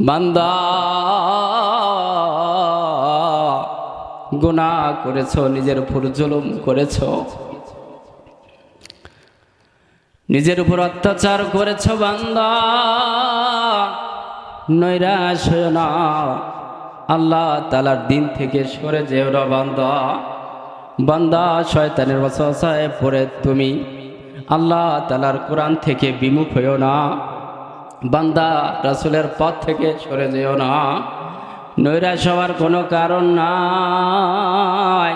বান্দা, গুনাহ করেছ, নিজের উপর জুলুম করেছ। নিজের উপর অত্যাচার করেছ, বান্দা। নৈরাশ না। আল্লাহ তালার দিন থেকে সরে যেও না, বান্দা। বান্দা, শয়তানের বসায় পড়ে তুমি। আল্লাহ তালার কোরআন থেকে বিমুখ হইও না। বান্দা রাসুলের পথ থেকে সরে যেও না। নৈরাশ হওয়ার কোনো কারণ নাই।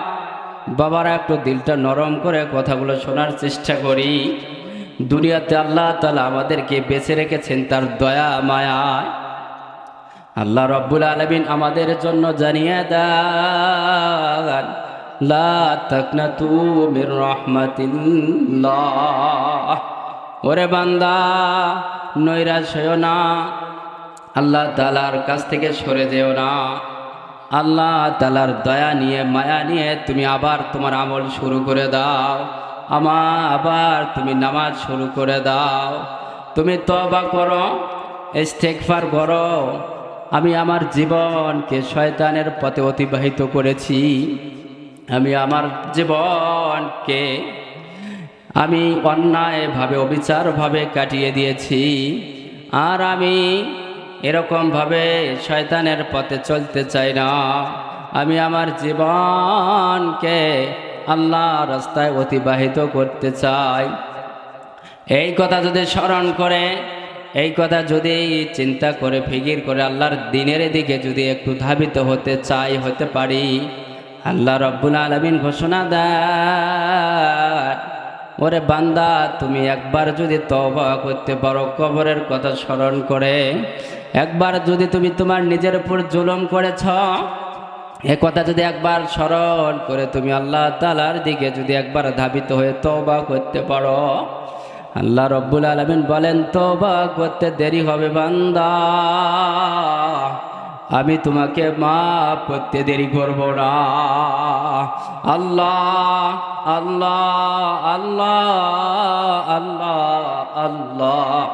বাবারা একটু দিলটা নরম করে কথাগুলো শোনার চেষ্টা করি। দুনিয়াতে আল্লাহ তালা আমাদেরকে বেছে রেখেছেন তার দয়া মায়ায় আল্লাহ রব্বুল আলমিন আমাদের জন্য জানিয়ে দেন। লা তাকনাতু মির রাহমাতিল্লাহ। ওরে বান্দা, নৈরাশ হয়েও না। আল্লাহ তালার কাছ থেকে সরে যেও না। আল্লাহ তালার দয়া নিয়ে, মায়া নিয়ে তুমি আবার তোমার আমল শুরু করে দাও। আমার আবার তুমি নামাজ শুরু করে দাও। তুমি তবা করো ইস্তেকফার করো। আমি আমার জীবনকে শয়তানের পথে অতিবাহিত করেছি। আমি আমার জীবনকে আমি অন্যায়ভাবে, অবিচারভাবে কাটিয়ে দিয়েছি। আর আমি এরকমভাবে শয়তানের পথে চলতে চাই না। আমি আমার জীবনকে আল্লাহ রাস্তায় অতিবাহিত করতে চাই। এই কথা যদি স্মরণ করে, এই কথা যদি চিন্তা করে, ফিকির করে, আল্লাহর দিনের দিকে যদি একটু ধাবিত হতে চাই, হতে পারি। আল্লাহ রব্বুল আলমিন ঘোষণা দেয়, ওরে বান্দা, তুমি একবার যদি তবা করতে পারো, কবরের কথা স্মরণ করে। একবার যদি তুমি তোমার নিজের উপর জুলুম করেছ, এ কথা যদি একবার স্মরণ করে তুমি আল্লাহ তালার দিকে যদি একবার ধাবিত হয়ে তবা করতে পারো। আল্লাহ রব্বুল আলমিন বলেন তবা করতে দেরি হবে বান্দা। আমি তোমাকে মাফ করতে দেরি করব না। আল্লাহ আল্লাহ আল্লাহ আল্লাহ আল্লাহ।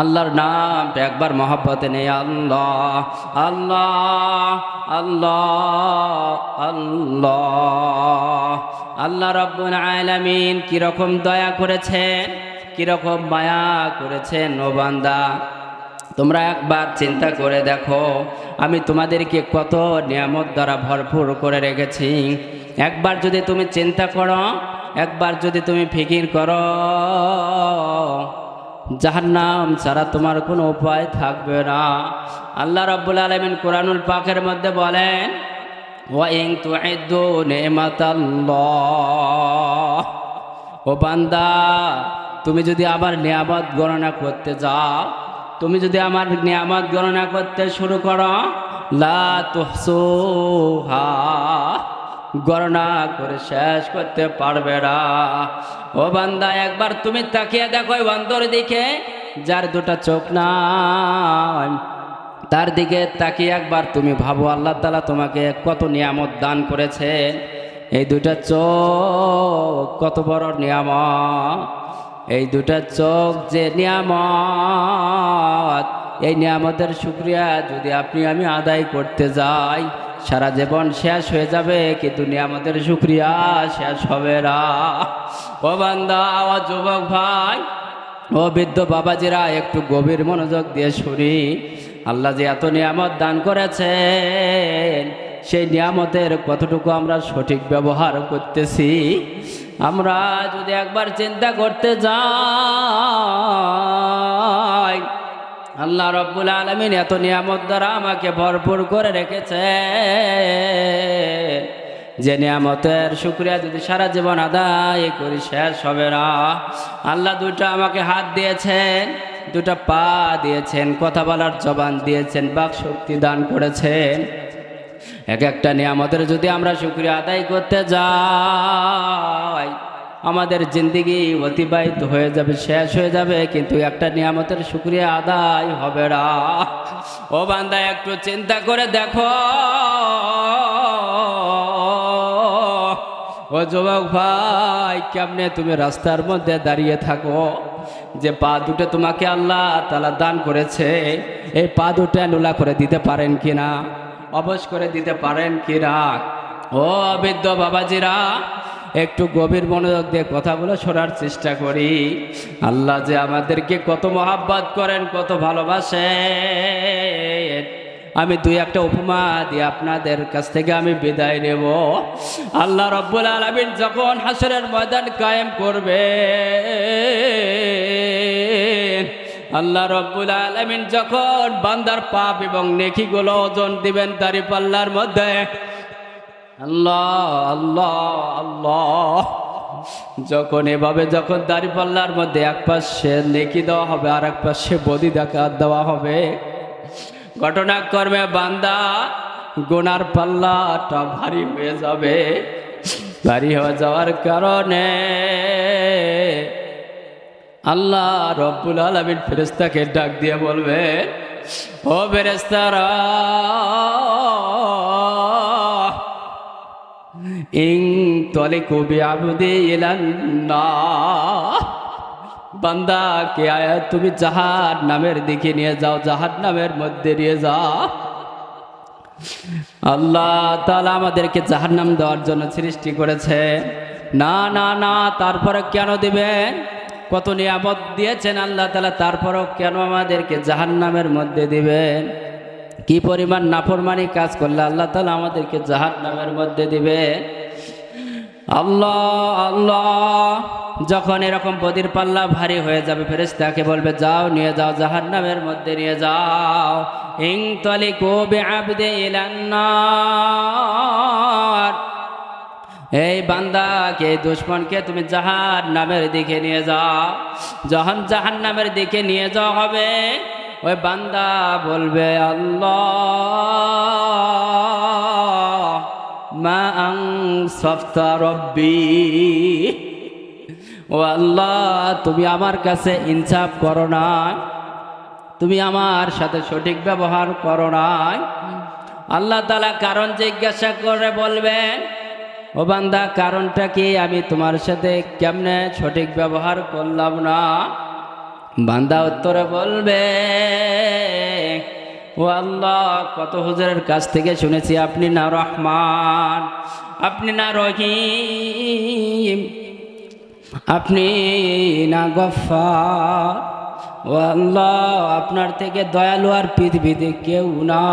আল্লাহর নামটা একবার মহাব্বতে নেই। আল্লাহ আল্লাহ আল্লাহ আল্লাহ। আল্লাহ রব্বুল আলামিন কীরকম দয়া করেছেন, কীরকম মায়া করেছেন ও বান্দা। তোমরা একবার চিন্তা করে দেখো, আমি তোমাদেরকে কত নিয়ামত দ্বারা ভরপুর করে রেখেছি। একবার যদি তুমি চিন্তা করো, একবার যদি তুমি ফিকির করো যাহার নাম ছাড়া তোমার কোনো উপায় থাকবে না। আল্লাহ রাব্বুল আলামিন কোরআনুল পাকের মধ্যে বলেন ওয়াইং তুইদ্দু নিমাতাল্লাহ। ও বান্দা, তুমি যদি আবার নিয়ামত গণনা করতে যাও তুমি যদি আমার নিয়ামত গণনা করতে শুরু করো, লা গণনা করে শেষ করতে পারবে না। ও বান্দা, একবার তুমি তাকিয়ে দেখো বান্দর দিকে, যার দুটা চোখ নাই। তার দিকে তাকিয়ে একবার তুমি ভাবো, আল্লাহ তালা তোমাকে কত নিয়ামত দান করেছে এই দুটা চোখ কত বড় নিয়ামত। এই দুটা চোখ যে নিয়ামত, এই নিয়ামতের শুক্রিয়া যদি আপনি আমি আদায় করতে যাই, সারা জীবন শেষ হয়ে যাবে, কিন্তু নিয়ামতের শুক্রিয়া শেষ হবে না। ও বান্দা যুবক ভাই, ও বৃদ্ধ বাবাজিরা, একটু গভীর মনোযোগ দিয়ে শুনি। আল্লাহ যে এত নিয়ামত দান করেছেন, সেই নিয়ামতের কতটুকু আমরা সঠিক ব্যবহার করতেছি? আমরা যদি একবার চিন্তা করতে যাই, আল্লাহ রব্বুল আলমিন এত নিয়ামত দ্বারা আমাকে ভরপুর করে রেখেছে। যে নিয়ামতের শুক্রিয়া যদি সারা জীবন আদায় করি, শেষ হবে না। আল্লাহ দুটো আমাকে হাত দিয়েছেন দুটো পা দিয়েছেন, কথা বলার জবান দিয়েছেন, বাক শক্তি দান করেছেন। এক একটা নিয়ামতের যদি আমরা শুক্রিয়া আদায় করতে যাই, আমাদের জিন্দিগি অতিবাহিত হয়ে যাবে, শেষ হয়ে যাবে, কিন্তু একটা নিয়ামতের শুক্রিয়া আদায় হবে না। ও বান্দা, একটু চিন্তা করে দেখো। ও যুবক ভাই, কেমনে তুমি রাস্তার মধ্যে দাঁড়িয়ে থাকো? যে পা দুটো তোমাকে আল্লাহ তালা দান করেছে, এই পা দুটো নোলা করে দিতে পারেন কিনা? অবশ করে দিতে পারেন কি রাগ ও বৃদ্ধ বাবাজিরা, একটু গভীর মনোযোগ দিয়ে কথাগুলো শোনার চেষ্টা করি। আল্লাহ যে আমাদেরকে কত মহাব্বাত করেন, কত ভালোবাসেন। আমি দুই একটা উপমা দিয়ে আপনাদের কাছ থেকে আমি বিদায় নেব। আল্লাহ রব্বুল আলমিন যখন হাসরের ময়দান কায়েম করবে আল্লাহ রব্বুল আলমিন যখন বান্দার পাপ এবং নেকিগুলো ওজন দিবেন দাড়ি পাল্লার মধ্যে, আল্লাহ আল্লাহ আল্লাহ, যখন এভাবে যখন দাড়ি পাল্লার মধ্যে এক পাশে নেকি দেওয়া হবে, আর এক পাশে বদি দেখা দেওয়া হবে, ঘটনাক্রমে বান্দা গোনার পাল্লাটা ভারী হয়ে যাবে। ভারী হয়ে যাওয়ার কারণে আল্লাহ রব্বুল আলমিন ফেরেস্তাকে ডাক দিয়ে বলবে, ও ফেরেস্তারা ইং তলে কবি আবুদে এলান না বান্দাকে আয়া তুমি জাহার নামের দিকে নিয়ে যাও জাহার নামের মধ্যে নিয়ে যাও। আল্লাহ তালা আমাদেরকে জাহার নাম দেওয়ার জন্য সৃষ্টি করেছে। না না না, তারপরে কেন দিবেন? কত নিয়ামত দিয়েছেন আল্লাহ তালা তারপরও কেন আমাদেরকে জাহান নামের মধ্যে দিবেন? কি পরিমাণ নাফরমানি কাজ করলে আল্লাহ তালা আমাদেরকে জাহান নামের মধ্যে দিবেন? আল্লাহ আল্লাহ, যখন এরকম বদির পাল্লা ভারী হয়ে যাবে ফেরেস তাকে বলবে, যাও, নিয়ে যাও জাহার নামের মধ্যে নিয়ে যাও। ইং তলি কোবে আবদে ইলান্নার। এই বান্দা বান্দাকে দুশ্মনকে তুমি জাহার নামের দিকে নিয়ে যাও। যখন জাহান নামের দিকে নিয়ে যাওয়া হবে, ওই বান্দা বলবে, আল্লাহ রব্বি। ও আল্লাহ, তুমি আমার কাছে ইনসাফ করো না। তুমি আমার সাথে সঠিক ব্যবহার করো নাই আল্লাহ তালা কারণ জিজ্ঞাসা করে বলবেন ও বান্দা, কারণটা কি? আমি তোমার সাথে কেমনে সঠিক ব্যবহার করলাম না? বান্দা উত্তরে বলবে, ও আল্লাহ, কত হুজুরের কাছ থেকে শুনেছি, আপনি না রহমান, আপনি না রহিম, আপনি না গফার ও আল্লাহ, আপনার থেকে দয়ালু আর পৃথিবীতে কেউ না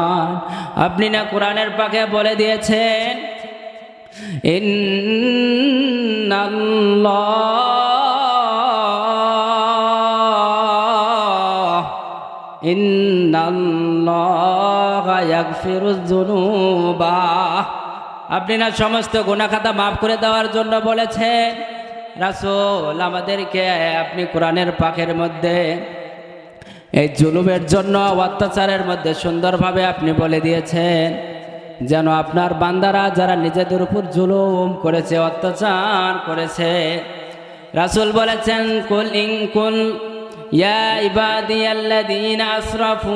আপনি না কোরআনের পাকে বলে দিয়েছেন আপনি না সমস্ত গুনাখাতা মাফ করে দেওয়ার জন্য বলেছেন। রাসূল, আমাদেরকে আপনি কোরআনের পাখের মধ্যে, এই জুলুমের জন্য, অত্যাচারের মধ্যে সুন্দরভাবে আপনি বলে দিয়েছেন। যেন আপনার বান্দারা যারা নিজেদের উপর জুলুম করেছে, অত্যাচার করেছে। রাসূল বলেছেন, কুল ইন কুল, ইয়া ইবাদিয়াল্লাযীনা আসরাফু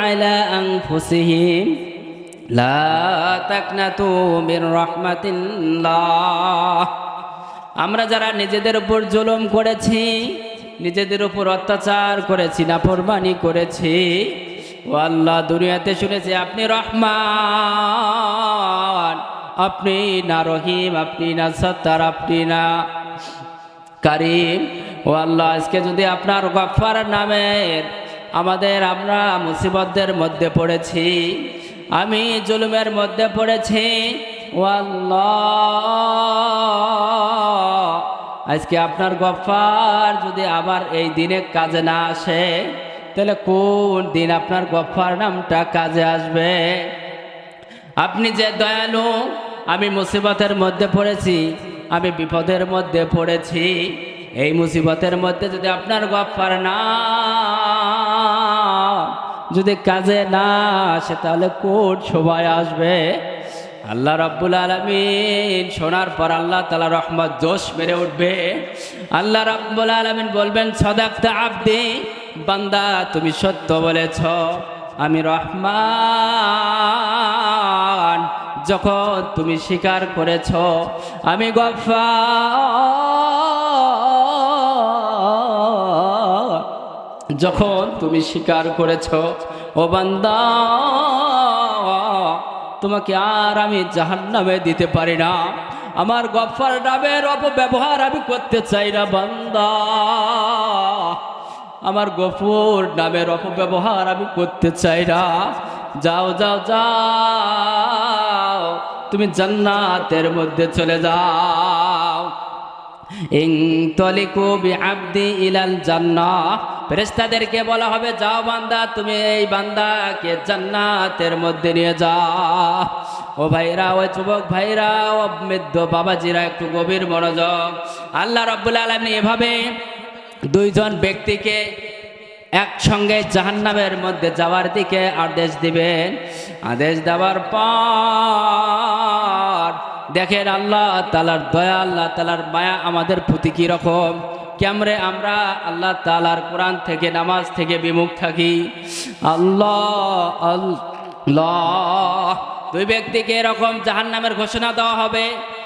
আলা আনফুসিহিম, লা তাকনাতু মির রাহমাতিল্লাহ। আমরা যারা নিজেদের উপর জুলুম করেছি, নিজেদের উপর অত্যাচার করেছি, নাফরমানি করেছি ও আল্লাহ, দুনিয়াতে শুনেছি আপনি রহমান। আপনি না রহিম, আপনি না সত্তার, আপনি না কারিম। ও আল্লাহ, আজকে যদি আপনার গফার নামের আমাদের আমরা মুসিবতদের মধ্যে পড়েছি, আমি জুলুমের মধ্যে পড়েছি, ও আল্লাহ, আজকে আপনার গফার যদি আবার এই দিনে কাজে না আসে তাহলে কোন দিন আপনার গফার নামটা কাজে আসবে? আপনি যে দয়ালু, আমি মুসিবতের মধ্যে পড়েছি, আমি বিপদের মধ্যে পড়েছি, এই মুসিবতের মধ্যে যদি আপনার গফার না, যদি কাজে না আসে, তাহলে কোন সবাই আসবে? আল্লাহ রাব্বুল আলমিন শোনার পর আল্লাহ তালা রহমত, জোশ মেরে উঠবে। আল্লাহ রাব্বুল আলমিন বলবেন, সদাক্তা আব্দি বান্দা, তুমি সত্য বলেছ। আমি রহমান, যখন তুমি স্বীকার করেছ, আমি গফা যখন তুমি স্বীকার করেছ, ও বান্দা, তোমাকে আর আমি জাহান্নামে দিতে পারি না। আমার গফার নামের অপব্যবহার আমি করতে চাই না, বান্দা। আমার গফুর নামের অপব্যবহার আমি করতে চাই না। যাও যাও যাও, তুমি জান্নাতের মধ্যে চলে যাও। ইং তলিকু আব্দি ইলাল জান্নাহ। ফেরেশতাদেরকে বলা হবে, যাও বান্দা, তুমি এই বান্দাকে জান্নাতের মধ্যে নিয়ে যাও। ও ভাইরা ওই যুবক ভাইরা, ও মৃদ্ধ বাবাজিরা, একটু গভীর মনোযোগ। আল্লাহ রব্বুল আলমী এভাবে দুইজন ব্যক্তিকে একসঙ্গে জাহান্নামের মধ্যে যাওয়ার দিকে আদেশ দিবেন। আদেশ দেওয়ার পর দেখেন আল্লাহ তালার দয়া, আল্লাহ তালার মায়া আমাদের প্রতি কীরকম? কেমরে আমরা আল্লাহ তালার কোরআন থেকে, নামাজ থেকে বিমুখ থাকি? আল্লাহ আল্লাহ দুই ব্যক্তিকে এরকম জাহান্নামের ঘোষণা দেওয়া হবে।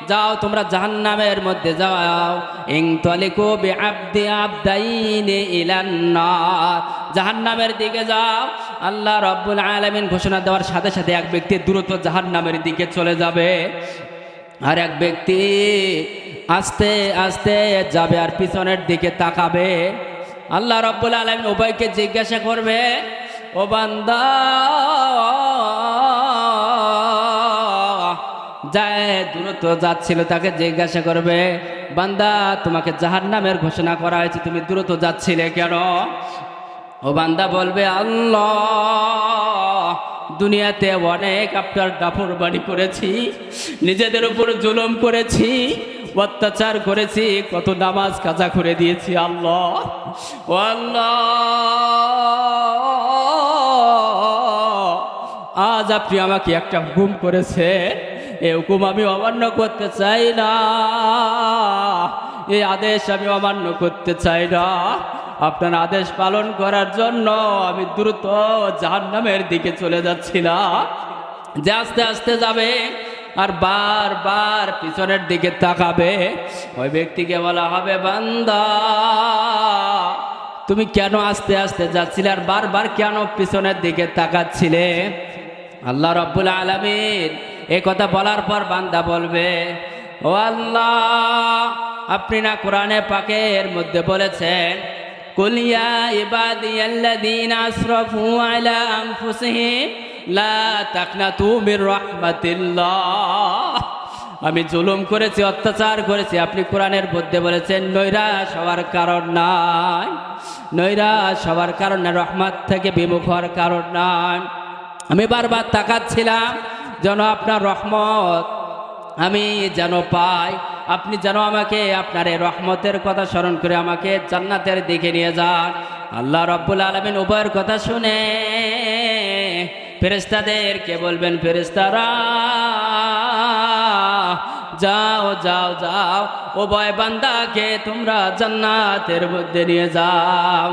যাও, তোমরা জাহান্নামের মধ্যে যাও। ইং তলিকু বি আব্দি আবদাইনি ইলান্নার জাহান্নামের দিকে যাও। আল্লাহ রব্বুল আলামিন ঘোষণা দেওয়ার সাথে সাথে এক ব্যক্তি দ্রুত জাহান্নামের দিকে চলে যাবে। আর এক ব্যক্তি আস্তে আস্তে যাবে আর পিছনের দিকে তাকাবে। আল্লাহ রব্বুল আলমিন উভয়কে জিজ্ঞাসা করবে, ও বান্দা যায় দ্রুত যাচ্ছিল, তাকে জিজ্ঞাসা করবে, বান্দা, তোমাকে জাহার নামের ঘোষণা করা হয়েছে, তুমি দ্রুত যাচ্ছিলে কেন? ও বান্দা বলবে, আল্লাহ, দুনিয়াতে অনেক আপনার ডাফর বাড়ি করেছি, নিজেদের উপর জুলুম করেছি, অত্যাচার করেছি, কত নামাজ কাজা করে দিয়েছি, আল্লাহ, ও আল্লাহ, আজ আপনি আমাকে একটা হুকুম করেছে এই হুকুম আমি অমান্য করতে চাই না। এই আদেশ আমি অমান্য করতে চাই না। আপনার আদেশ পালন করার জন্য আমি দ্রুত জাহান্নামের দিকে চলে যাচ্ছি না। যে আস্তে আস্তে যাবে আর বারবার পিছনের দিকে তাকাবে, ওই ব্যক্তিকে বলা হবে, বান্দা, তুমি কেন আস্তে আস্তে যাচ্ছিলে আর বারবার কেন পিছনের দিকে তাকাচ্ছিলে? আল্লাহ রব্বুল আলমিন এ কথা বলার পর বান্দা বলবে, ও আল্লাহ, আপনি না কোরআনে পাকের মধ্যে বলেছেন কুলিয়া ইবাদিয়াল্লাযীন আসরাফু আলা আনফুসিহিম, লা তাকনাতু মির রাহমাতিল্লাহ। আমি জুলুম করেছি, অত্যাচার করেছি, আপনি কোরআনের মধ্যে বলেছেন, নৈরাশ হওয়ার কারণ নাই, নৈরাশ হওয়ার কারণ রহমত থেকে বিমুখ হওয়ার কারণ নাই। আমি বারবার তাকাচ্ছিলাম যেন আপনার রহমত। আমি যেন পাই, আপনি যেন আমাকে আপনার এই রহমতের কথা স্মরণ করে আমাকে জান্নাতের দিকে নিয়ে যান। আল্লাহ রব্বুল আলমিন উভয়ের কথা শুনে ফেরেস্তাদেরকে বলবেন ফেরেস্তারা যাও যাও যাও বয় বান্দাকে তোমরা জান্নাতের মধ্যে নিয়ে যাও।